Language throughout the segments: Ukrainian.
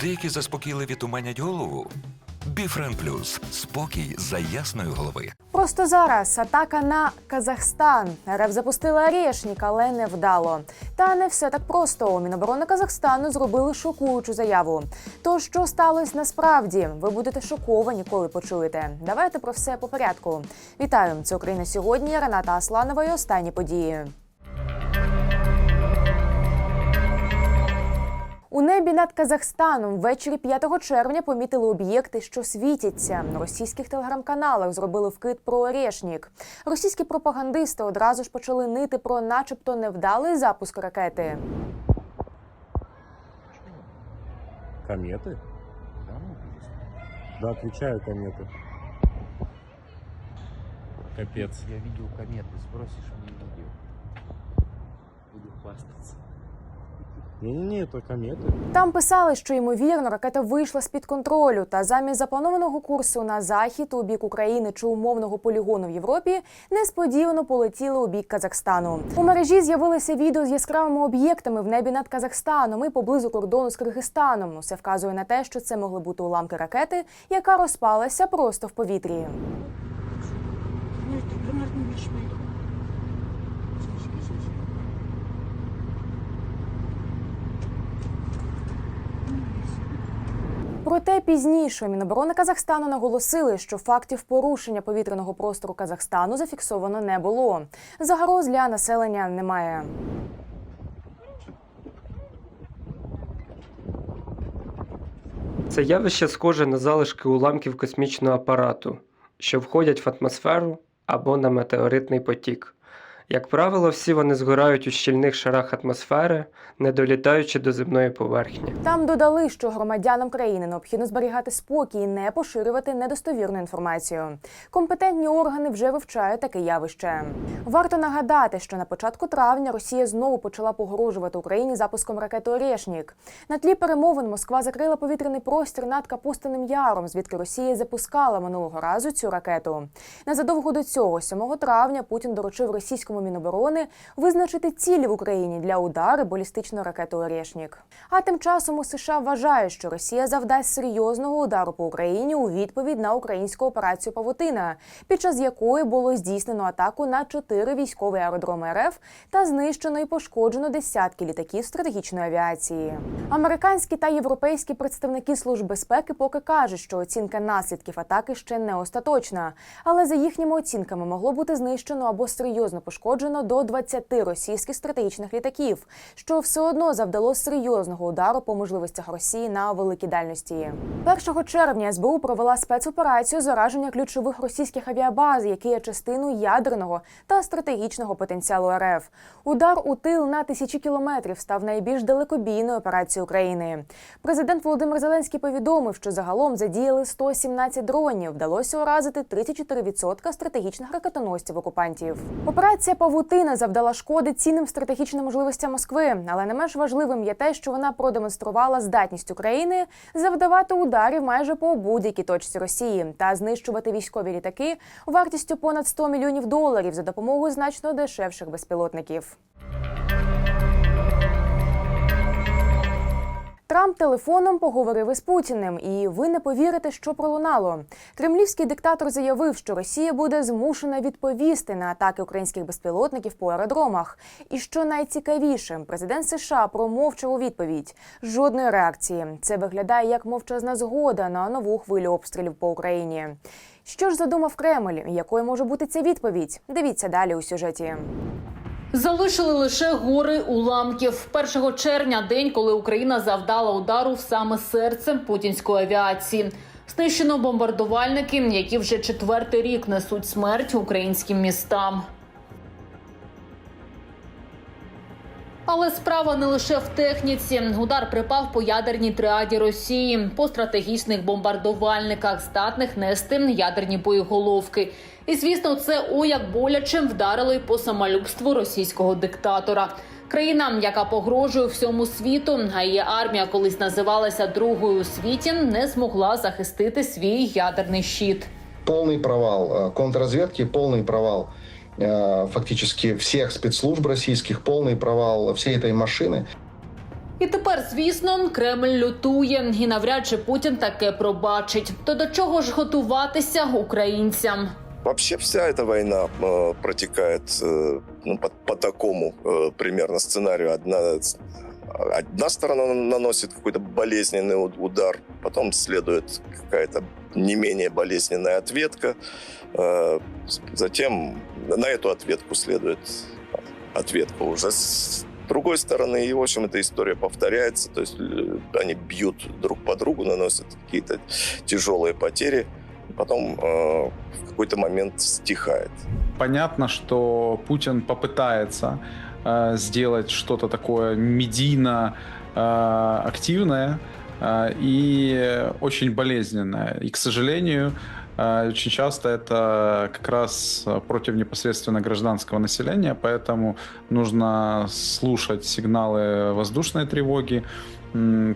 Деякі заспокійливі туманять голову. Біфрен Плюс спокій за ясної голови. Просто зараз атака на Казахстан. РФ запустила Орешник, але не вдало. Та не все так просто. Міноборони Казахстану зробили шокуючу заяву. То що сталося насправді? Ви будете шоковані, коли почуєте. Давайте про все по порядку. Вітаю! Це Україна сьогодні. Рената Асланова і останні події. У небі над Казахстаном ввечері 5 червня помітили об'єкти, що світяться. На російських телеграм-каналах зробили вкид про Орешнік. Російські пропагандисти одразу ж почали нити про, начебто, невдалий запуск ракети. Кометы? Да, отвечаю, кометы. Капец. Я видел кометы, сбросишь мне видео. Буду хвастаться. Не-не-не, это кометы. Там писали, що ймовірно ракета вийшла з під контролю, та замість запланованого курсу на захід у бік України чи умовного полігону в Європі несподівано полетіли у бік Казахстану. У мережі з'явилися відео з яскравими об'єктами в небі над Казахстаном і поблизу кордону з Киргизстаном. Усе вказує на те, що це могли бути уламки ракети, яка розпалася просто в повітрі. Проте пізніше Міноборони Казахстану наголосили, що фактів порушення повітряного простору Казахстану зафіксовано не було. Загроз для населення немає. Це явище схоже на залишки уламків космічного апарату, що входять в атмосферу або на метеоритний потік. Як правило, всі вони згорають у щільних шарах атмосфери, не долітаючи до земної поверхні. Там додали, що громадянам країни необхідно зберігати спокій і не поширювати недостовірну інформацію. Компетентні органи вже вивчають таке явище. Варто нагадати, що на початку травня Росія знову почала погрожувати Україні запуском ракети Орешнік. На тлі перемовин Москва закрила повітряний простір над Капустиним Яром, звідки Росія запускала минулого разу цю ракету. Незадовго до цього, 7 травня, Путін доручив російському міноборони визначити цілі в Україні для удару балістичної ракети Орешнік. А тим часом у США вважають, що Росія завдасть серйозного удару по Україні у відповідь на українську операцію Павутина, під час якої було здійснено атаку на чотири військові аеродроми РФ та знищено і пошкоджено десятки літаків стратегічної авіації. Американські та європейські представники служб безпеки поки кажуть, що оцінка наслідків атаки ще не остаточна, але за їхніми оцінками могло бути знищено або серйозно пошкоджено до 20 російських стратегічних літаків, що все одно завдало серйозного удару по можливостях Росії на великій дальності. 1 червня СБУ провела спецоперацію з ураження ключових російських авіабаз, які є частиною ядерного та стратегічного потенціалу РФ. Удар у тил на тисячі кілометрів став найбільш далекобійною операцією України. Президент Володимир Зеленський повідомив, що загалом задіяли 117 дронів. Вдалося уразити 34% стратегічних ракетоносців окупантів. Операція Павутина завдала шкоди цінним стратегічним можливостям Москви, але не менш важливим є те, що вона продемонструвала здатність України завдавати ударів майже по будь-якій точці Росії та знищувати військові літаки вартістю понад 100 мільйонів доларів за допомогою значно дешевших безпілотників. Трамп телефоном поговорив із Путіним, і ви не повірите, що пролунало. Кремлівський диктатор заявив, що Росія буде змушена відповісти на атаки українських безпілотників по аеродромах. І що найцікавіше, президент США промовчав у відповідь. Жодної реакції. Це виглядає як мовчазна згода на нову хвилю обстрілів по Україні. Що ж задумав Кремль? Якою може бути ця відповідь? Дивіться далі у сюжеті. Залишили лише гори уламків 1 червня, день, коли Україна завдала удару саме серце путінської авіації. Знищено бомбардувальники, які вже четвертий рік несуть смерть українським містам. Але справа не лише в техніці. Удар припав по ядерній триаді Росії, по стратегічних бомбардувальниках, здатних нести ядерні боєголовки. І звісно, це о як боляче вдарило й по самолюбству російського диктатора. Країна, яка погрожує всьому світу, а її армія колись називалася другою у світі, не змогла захистити свій ядерний щит. полный провал э, контрразведки, полный провал э, фактически всех спецслужб российских, полный провал всей этой машины. І тепер, звісно, Кремль лютує, і навряд чи Путін таке пробачить. То до чого ж готуватися українцям? Вообще вся эта война э, протекает э, ну, по, по такому э, примерно сценарию. Одна, одна сторона наносит какой-то болезненный удар, потом следует какая-то не менее болезненная ответка, э, затем на эту ответку следует ответка уже с другой стороны. И, в общем, эта история повторяется. То есть э, они бьют друг по другу, наносят какие-то тяжелые потери, потом э, в какой-то момент стихает. Понятно, что Путин попытается э, сделать что-то такое медийно э, активное э, и очень болезненное. И, к сожалению, э, очень часто это как раз против непосредственно гражданского населения, поэтому нужно слушать сигналы воздушной тревоги,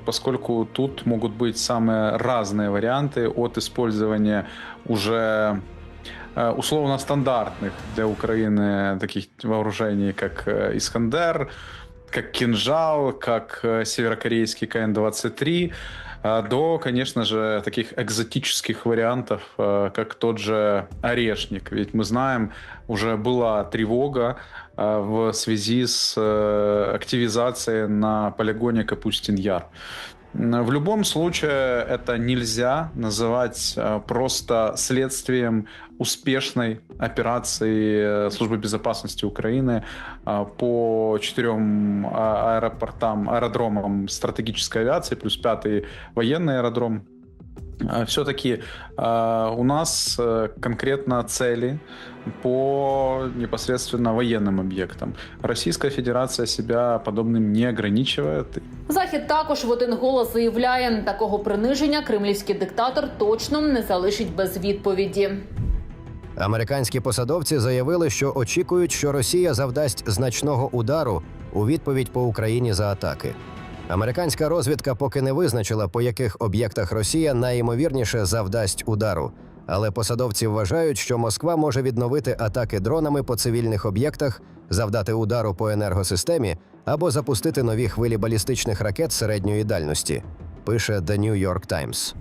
поскольку тут могут быть самые разные варианты от использования уже э, условно стандартных для Украины таких вооружений, как э, Искандер, как кинжал, как э, северокорейский КН-23, э, до, конечно же, таких экзотических вариантов, э, как тот же Орешник. Ведь мы знаем, уже была тревога э, в связи с э, активизацией на полигоне Капустин-Яр. В любом случае это нельзя называть э, просто следствием успешной операции э, Службы безопасности Украины э, по четырем а- аэропортам, аэродромам стратегической авиации, плюс пятый военный аэродром. Все-таки у нас э, конкретно цели по непосредственно военным объектам. Российская Федерация себя подобным не ограничивает. Захід також в один голос заявляє, такого приниження кремлівський диктатор точно не залишить без відповіді. Американські посадовці заявили, що очікують, що Росія завдасть значного удару у відповідь по Україні за атаки. Американська розвідка поки не визначила, по яких об'єктах Росія найімовірніше завдасть удару. Але посадовці вважають, що Москва може відновити атаки дронами по цивільних об'єктах, завдати удару по енергосистемі або запустити нові хвилі балістичних ракет середньої дальності. Пише The New York Times.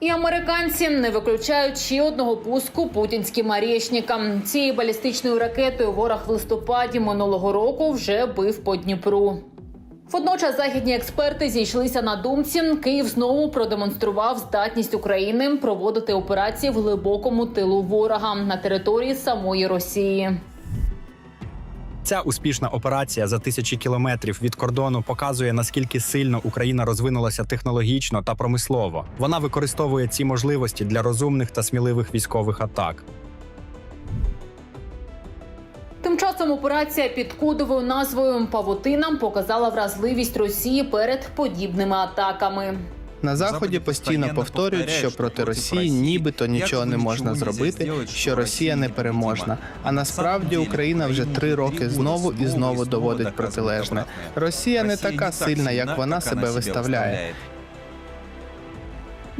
І американці не виключають ще одного пуску путінським арєшникам. Цією балістичною ракетою ворог в листопаді минулого року вже бив по Дніпру. Водночас західні експерти зійшлися на думці. Київ знову продемонстрував здатність України проводити операції в глибокому тилу ворога на території самої Росії. Ця успішна операція за тисячі кілометрів від кордону показує наскільки сильно Україна розвинулася технологічно та промислово. Вона використовує ці можливості для розумних та сміливих військових атак. Часом операція під кодовою назвою Павутина показала вразливість Росії перед подібними атаками. На заході постійно повторюють, що проти Росії нібито нічого не можна зробити, що Росія непереможна. А насправді Україна вже три роки знову і знову доводить протилежне. Росія не така сильна, як вона себе виставляє.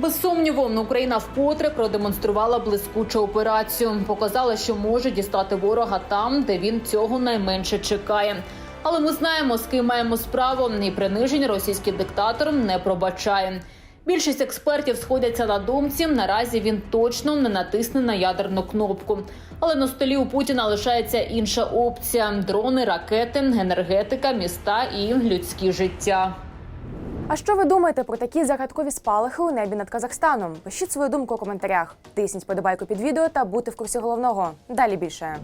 Без сумніву, Україна вкотре продемонструвала блискучу операцію. Показала, що може дістати ворога там, де він цього найменше чекає. Але ми знаємо, з ким маємо справу, і принижень російський диктатор не пробачає. Більшість експертів сходяться на думці. Наразі він точно не натисне на ядерну кнопку. Але на столі у Путіна лишається інша опція: дрони, ракети, енергетика, міста і людські життя. А що ви думаєте про такі загадкові спалахи у небі над Казахстаном? Пишіть свою думку у коментарях. Тисніть подобайку під відео та бути в курсі головного. Далі більше.